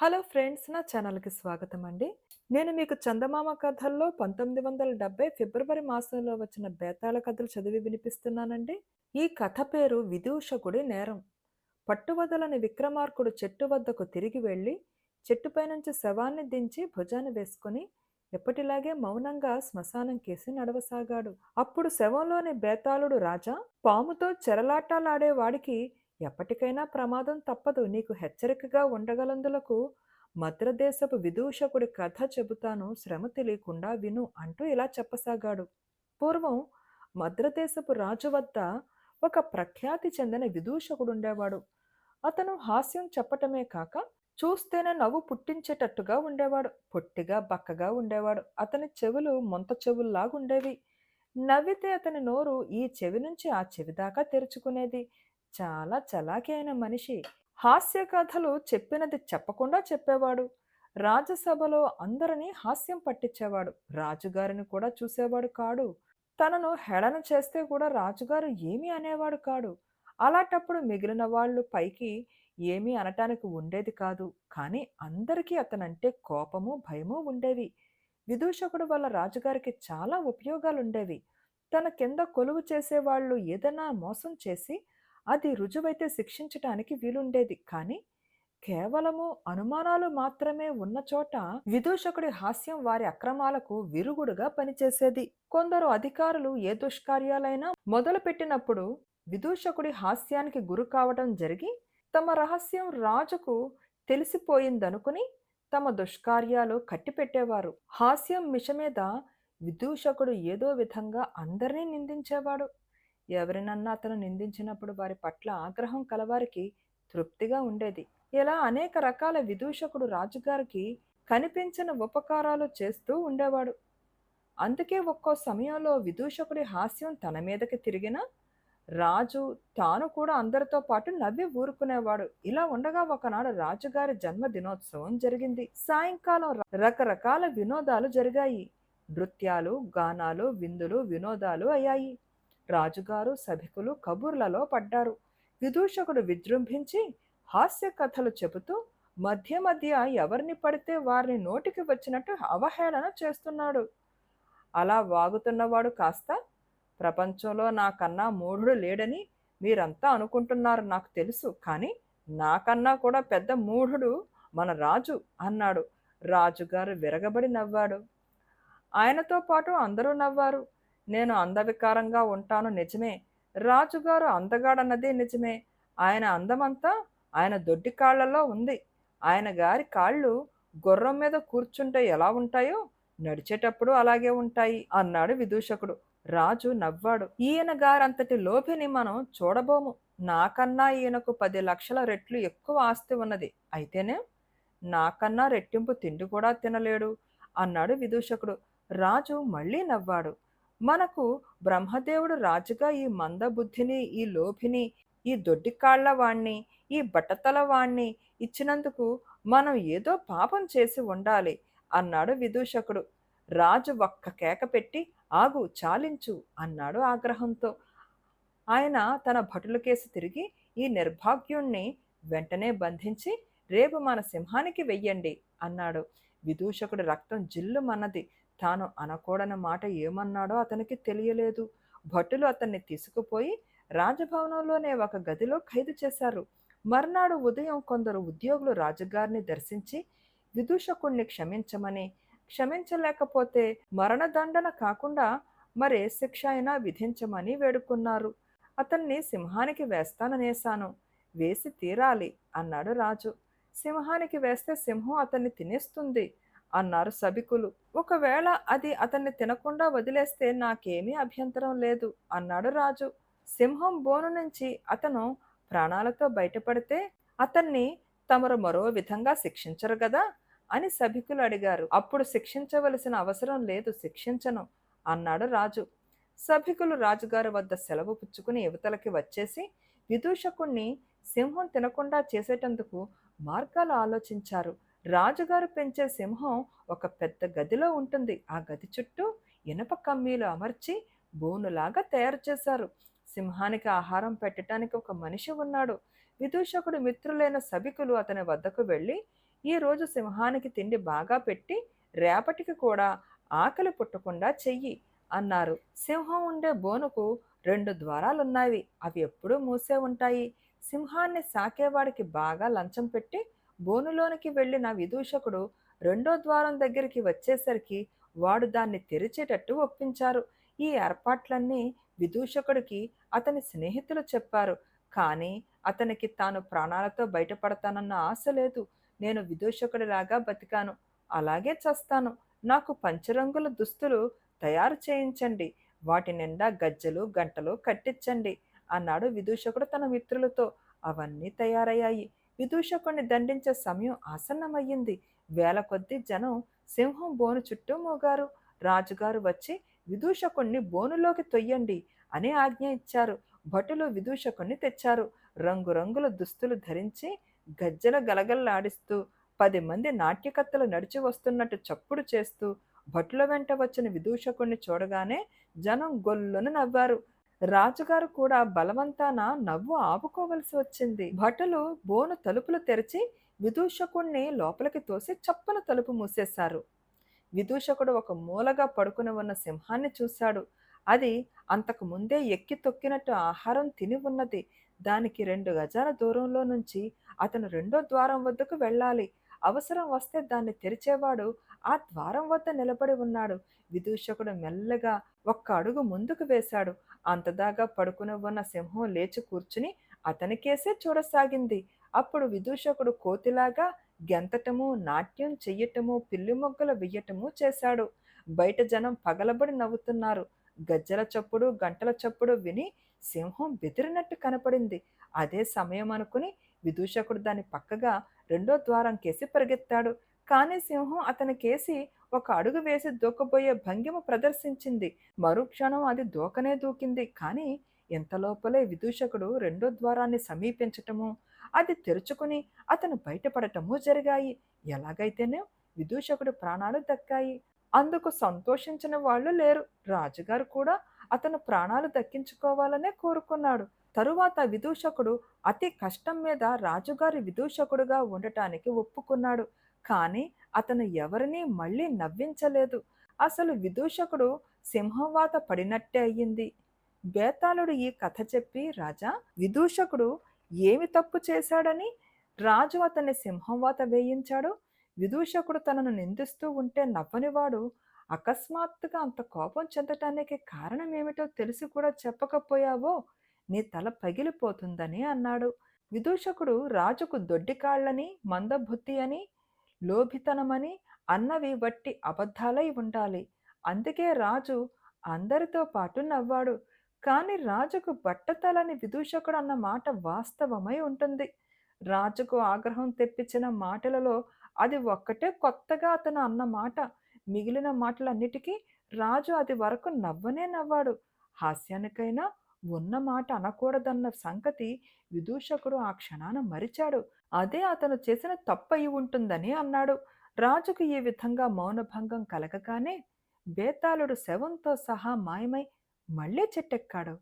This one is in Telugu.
హలో ఫ్రెండ్స్ నా ఛానల్కి స్వాగతం అండి. నేను మీకు చందమామ కథల్లో పంతొమ్మిది వందల డెబ్బై ఫిబ్రవరి మాసంలో వచ్చిన బేతాళ కథలు చదివి వినిపిస్తున్నానండి. ఈ కథ పేరు విదూషకుడి నేరం. పట్టువదలని విక్రమార్కుడు చెట్టు వద్దకు తిరిగి వెళ్ళి చెట్టుపై నుంచి శవాన్ని దించి భుజాన్ని వేసుకుని ఎప్పటిలాగే మౌనంగా శ్మశానం కేసి నడవసాగాడు. అప్పుడు శవంలోని బేతాళుడు రాజా పాముతో చెరలాటాలాడేవాడికి వాడికి ఎప్పటికైనా ప్రమాదం తప్పదు. నీకు హెచ్చరికగా ఉండగలందులకు మద్రదేశపు విదూషకుడి కథ చెబుతాను. శ్రమ తెలియకుండా విను అంటూ ఇలా చెప్పసాగాడు. పూర్వం మద్రదేశపు రాజు వద్ద ఒక ప్రఖ్యాతి చెందిన విదూషకుడు ఉండేవాడు అతను హాస్యం చెప్పటమే కాక చూస్తేనే నవ్వు పుట్టించేటట్టుగా ఉండేవాడు. పొట్టిగా బక్కగా ఉండేవాడు. అతని చెవులు మొంత చెవుల్లాగా ఉండేవి నవ్వితే అతని నోరు ఈ చెవి నుంచి ఆ చెవి దాకా తెరుచుకునేది. చాలా చలాకైన అయిన మనిషి. హాస్య కథలు చెప్పినది చెప్పకుండా చెప్పేవాడు. రాజసభలో అందరినీ హాస్యం పట్టించేవాడు. రాజుగారిని కూడా చూసేవాడు కాడు. తనను హేళన చేస్తే కూడా రాజుగారు ఏమీ అనేవాడు కాడు. అలాంటప్పుడు మిగిలిన వాళ్ళు పైకి ఏమీ అనటానికి ఉండేది కాదు. కానీ అందరికీ అతనంటే కోపము భయము ఉండేవి. విదూషకుడు వల్ల రాజుగారికి చాలా ఉపయోగాలు ఉండేవి తన కింద కొలువు చేసేవాళ్ళు ఏదైనా మోసం చేసి అది రుజువైతే శిక్షించటానికి వీలుండేది. కానీ కేవలము అనుమానాలు మాత్రమే ఉన్న చోట విదూషకుడి హాస్యం వారి అక్రమాలకు విరుగుడుగా పనిచేసేది. కొందరు అధికారులు ఏ దుష్కార్యాలైనా మొదలుపెట్టినప్పుడు విదూషకుడి హాస్యానికి గురి కావడం జరిగి తమ రహస్యం రాజుకు తెలిసిపోయిందనుకుని తమ దుష్కార్యాలు కట్టిపెట్టేవారు. హాస్యం మిష మీద విదూషకుడు ఏదో విధంగా అందరినీ నిందించేవాడు. ఎవరినన్నా అతను నిందించినప్పుడు వారి పట్ల ఆగ్రహం కలవారికి తృప్తిగా ఉండేది. ఇలా అనేక రకాల విదూషకుడు రాజుగారికి కనిపించిన ఉపకారాలు చేస్తూ ఉండేవాడు. అందుకే ఒక్కో సమయంలో విదూషకుడి హాస్యం తన మీదకి తిరిగిన రాజు తాను కూడా అందరితో పాటు నవ్వి ఊరుకునేవాడు. ఇలా ఉండగా ఒకనాడు రాజుగారి జన్మ దినోత్సవం జరిగింది. సాయంకాలం రకరకాల వినోదాలు జరిగాయి. నృత్యాలు గానాలు విందులు వినోదాలు అయ్యాయి. రాజుగారు సభికులు కబుర్లలో పడ్డారు. విదూషకుడు విజృంభించి హాస్య కథలు చెబుతూ మధ్య మధ్య ఎవరిని పడితే వారిని నోటికి వచ్చినట్టు అవహేళన చేస్తున్నాడు. అలా వాగుతున్నవాడు కాస్త ప్రపంచంలో నాకన్నా మూఢుడు లేడని మీరంతా అనుకుంటున్నారు నాకు తెలుసు కానీ నాకన్నా కూడా పెద్ద మూఢుడు మన రాజు అన్నాడు. రాజుగారు విరగబడి నవ్వాడు. ఆయనతో పాటు అందరూ నవ్వారు. నేను అందవికారంగా ఉంటాను నిజమే. రాజుగారు అందగాడన్నదే నిజమే. ఆయన అందమంతా ఆయన దొడ్డి కాళ్ళలో ఉంది. ఆయన గారి కాళ్ళు గుర్రం మీద కూర్చుంటే ఎలా ఉంటాయో నడిచేటప్పుడు అలాగే ఉంటాయి అన్నాడు విదూషకుడు. రాజు నవ్వాడు. ఈయన గారంతటి లోభిని మనం చూడబోము. నాకన్నా ఈయనకు పది లక్షల రెట్లు ఎక్కువ ఆస్తి ఉన్నది. అయితేనే నాకన్నా రెట్టింపు తిండి కూడా తినలేడు అన్నాడు విదూషకుడు. రాజు మళ్ళీ నవ్వాడు. మనకు బ్రహ్మదేవుడు రాజుగా ఈ మందబుద్ధిని ఈ లోభిని ఈ దొడ్డికాళ్ళ వాణ్ణి ఈ బట్టతల వాణ్ణి ఇచ్చినందుకు మనం ఏదో పాపం చేసి ఉండాలి అన్నాడు విదూషకుడు. రాజు ఒక్క కేక పెట్టి ఆగు చాలించు అన్నాడు ఆగ్రహంతో. ఆయన తన భటుల కేసు తిరిగి ఈ నిర్భాగ్యుణ్ణి వెంటనే బంధించి రేపు మన సింహానికి వెయ్యండి అన్నాడు. విదూషకుడి రక్తం జిల్లుమన్నది. తాను అనకూడని మాట ఏమన్నాడో అతనికి తెలియలేదు. భటులు అతన్ని తీసుకుపోయి రాజభవనంలోనే ఒక గదిలో ఖైదు చేశారు. మర్నాడు ఉదయం కొందరు ఉద్యోగులు రాజుగారిని దర్శించి విదూషకుణ్ణి క్షమించమని క్షమించలేకపోతే మరణదండన కాకుండా మరే శిక్ష అయినా విధించమని వేడుకున్నారు. అతన్ని సింహానికి వేస్తాననేశాను. వేసి తీరాలి అన్నాడు రాజు. సింహానికి వేస్తే సింహం అతన్ని తినేస్తుంది. అన్నారు సభికులు. ఒకవేళ అది అతన్ని తినకుండా వదిలేస్తే నాకేమీ అభ్యంతరం లేదు అన్నాడు రాజు. సింహం బోను నుంచి అతను ప్రాణాలతో బయటపడితే అతన్ని తమరు మరో విధంగా శిక్షించరు కదా అని సభికులు అడిగారు. అప్పుడు శిక్షించవలసిన అవసరం లేదు శిక్షించను అన్నాడు రాజు. సభికులు రాజుగారి వద్ద సెలవు పుచ్చుకుని యువతలకి వచ్చేసి విదూషకుణ్ణి సింహం తినకుండా చేసేటందుకు మార్గాలు ఆలోచించారు. రాజుగారు పెంచే సింహం ఒక పెద్ద గదిలో ఉంటుంది. ఆ గది చుట్టూ ఇనప కమ్మీలు అమర్చి బోనులాగా తయారు చేశారు. సింహానికి ఆహారం పెట్టడానికి ఒక మనిషి ఉన్నాడు. విదూషకుడు మిత్రులైన సభికులు అతని వద్దకు వెళ్ళి ఈరోజు సింహానికి తిండి బాగా పెట్టి రేపటికి కూడా ఆకలి పుట్టకుండా చెయ్యి అన్నారు. సింహం ఉండే బోనుకు రెండు ద్వారాలున్నాయి. అవి ఎప్పుడూ మూసే ఉంటాయి. సింహాన్ని సాకేవాడికి బాగా లంచం పెట్టి బోనులోనికి వెళ్ళిన విదూషకుడు రెండో ద్వారం దగ్గరికి వచ్చేసరికి వాడు దాన్ని తెరిచేటట్టు ఒప్పించారు. ఈ ఏర్పాట్లన్నీ విదూషకుడికి అతని స్నేహితులు చెప్పారు. కానీ అతనికి తాను ప్రాణాలతో బయటపడతానన్న ఆశ లేదు. నేను విదూషకుడిలాగా బతికాను. అలాగే చస్తాను. నాకు పంచరంగుల దుస్తులు తయారు చేయించండి. వాటి నిండా గజ్జలు గంటలు కట్టించండి అన్నాడు విదూషకుడు తన మిత్రులతో. అవన్నీ తయారయ్యాయి. విదూషకుణ్ణి దండించే సమయం ఆసన్నమయ్యింది. వేల కొద్దీ జనం సింహం బోను చుట్టూ మోగారు. రాజుగారు వచ్చి విదూషకుణ్ణి బోనులోకి తొయ్యండి అని ఆజ్ఞ ఇచ్చారు. భటులు విదూషకుణ్ణి తెచ్చారు. రంగురంగుల దుస్తులు ధరించి గజ్జల గలగల్లాడిస్తూ పది మంది నాట్యకత్తలు నడిచి వస్తున్నట్టు చప్పుడు చేస్తూ భటుల వెంట వచ్చిన విదూషకుణ్ణి చూడగానే జనం గొల్లును నవ్వారు. రాజుగారు కూడా బలవంతాన నవ్వు ఆపుకోవలసి వచ్చింది. భటులు బోను తలుపులు తెరిచి విదూషకుణ్ణి లోపలికి తోసి చప్పన తలుపు మూసేశారు. విదూషకుడు ఒక మూలగా పడుకుని ఉన్న సింహాన్ని చూశాడు. అది అంతకు ముందే ఎక్కి తొక్కినట్టు ఆహారం తిని ఉన్నది. దానికి రెండు గజాల దూరంలో నుంచి అతను రెండో ద్వారం వద్దకు వెళ్ళాలి. అవసరం వస్తే దాన్ని తెరిచేవాడు ఆ ద్వారం వద్ద నిలబడి ఉన్నాడు. విదూషకుడు మెల్లగా ఒక్క అడుగు ముందుకు వేశాడు. అంతదాగా పడుకుని ఉన్న సింహం లేచి కూర్చుని అతనికేసే చూడసాగింది. అప్పుడు విదూషకుడు కోతిలాగా గెంతటము నాట్యం చెయ్యటము పిల్లి మొగ్గలు వెయ్యటము చేశాడు. బయట జనం పగలబడి నవ్వుతున్నారు. గజ్జల చప్పుడు గంటల చప్పుడు విని సింహం బెదిరినట్టు కనపడింది. అదే సమయం అనుకుని విదూషకుడు దాని పక్కగా రెండో ద్వారం కేసి పరిగెత్తాడు. కానీ సింహం అతని కేసి ఒక అడుగు వేసి దూకబోయే భంగిమ ప్రదర్శించింది. మరుక్షణం అది దూకనే దూకింది. కానీ ఇంతలోపలే విదూషకుడు రెండో ద్వారాన్ని సమీపించటము అది తెరుచుకుని అతను బయటపడటము జరిగాయి. ఎలాగైతేనే విదూషకుడు ప్రాణాలు దక్కాయి. అందుకు సంతోషించిన వాళ్ళు లేరు. రాజుగారు కూడా అతను ప్రాణాలు దక్కించుకోవాలనే కోరుకున్నాడు. తరువాత విదూషకుడు అతి కష్టం మీద రాజుగారి విదూషకుడుగా ఉండటానికి ఒప్పుకున్నాడు. కానీ అతను ఎవరినీ మళ్ళీ నవ్వించలేదు. అసలు విదూషకుడు సింహవాత పడినట్టే అయ్యింది. బేతాళుడు ఈ కథ చెప్పి రాజా విదూషకుడు ఏమి తప్పు చేశాడని రాజు అతన్ని సింహంవాత వేయించాడు. విదూషకుడు తనను నిందిస్తూ ఉంటే నవ్వనివాడు అకస్మాత్తుగా అంత కోపం చెందటానికి కారణం ఏమిటో తెలిసి కూడా చెప్పకపోయావో నీ తల పగిలిపోతుందని అన్నాడు. విదూషకుడు రాజుకు దొడ్డికాళ్ళని మందబుద్ధి అని లోభితనమని అన్నవి వట్టి అబద్ధాలై ఉండాలి. అందుకే రాజు అందరితో పాటు నవ్వాడు. కానీ రాజుకు బట్టతలని విదూషకుడు అన్న మాట వాస్తవమై ఉంటుంది. రాజుకు ఆగ్రహం తెప్పించిన మాటలలో అది ఒక్కటే కొత్తగా అతను అన్న మాట. మిగిలిన మాటలన్నిటికీ రాజు అది వరకు నవ్వనే నవ్వాడు. హాస్యానికైనా ఉన్న మాట అనకూడదన్న సంగతి విదూషకుడు ఆ క్షణాన మరిచాడు. అదే అతను చేసిన తప్పయి ఉంటుందని అన్నాడు. రాజుకు ఈ విధంగా మౌనభంగం కలగగానే బేతాళుడు శవంతో సహా మాయమై మళ్ళీ చెట్టెక్కాడు.